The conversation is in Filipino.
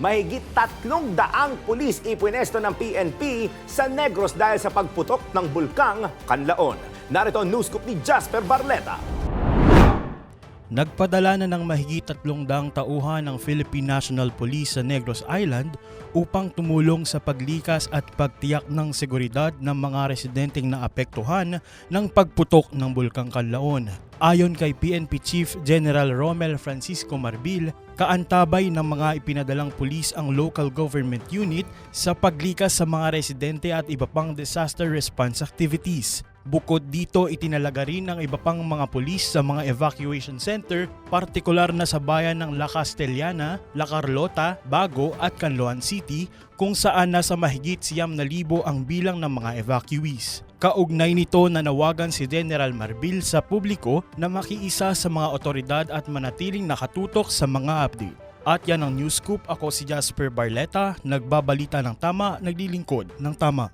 mahigit tatlong daang pulis ipwinesto ng PNP sa Negros dahil sa pagputok ng bulkang Kanlaon. Narito ang news scoop ni Jasper Barleta. Nagpadala na ng mahigit tatlong daang tauhan ng Philippine National Police sa Negros Island upang tumulong sa paglikas at pagtiyak ng seguridad ng mga residenteng naapektuhan ng pagputok ng Bulkang Kanlaon. Ayon kay PNP Chief General Romel Francisco Marbil, kaantabay ng mga ipinadalang pulis ang local government unit sa paglikas sa mga residente at iba pang disaster response activities. Bukod dito, itinalaga rin ng iba pang mga pulis sa mga evacuation center, partikular na sa bayan ng La Castellana, La Carlota, Bago at Canloan City kung saan nasa mahigit siyam na libo ang bilang ng mga evacuees. Kaugnay nito nanawagan si General Marbil sa publiko na makiisa sa mga otoridad at manatiling nakatutok sa mga update. At yan ang News Scoop. Ako si Jasper Barleta, nagbabalita ng tama, naglilingkod ng tama.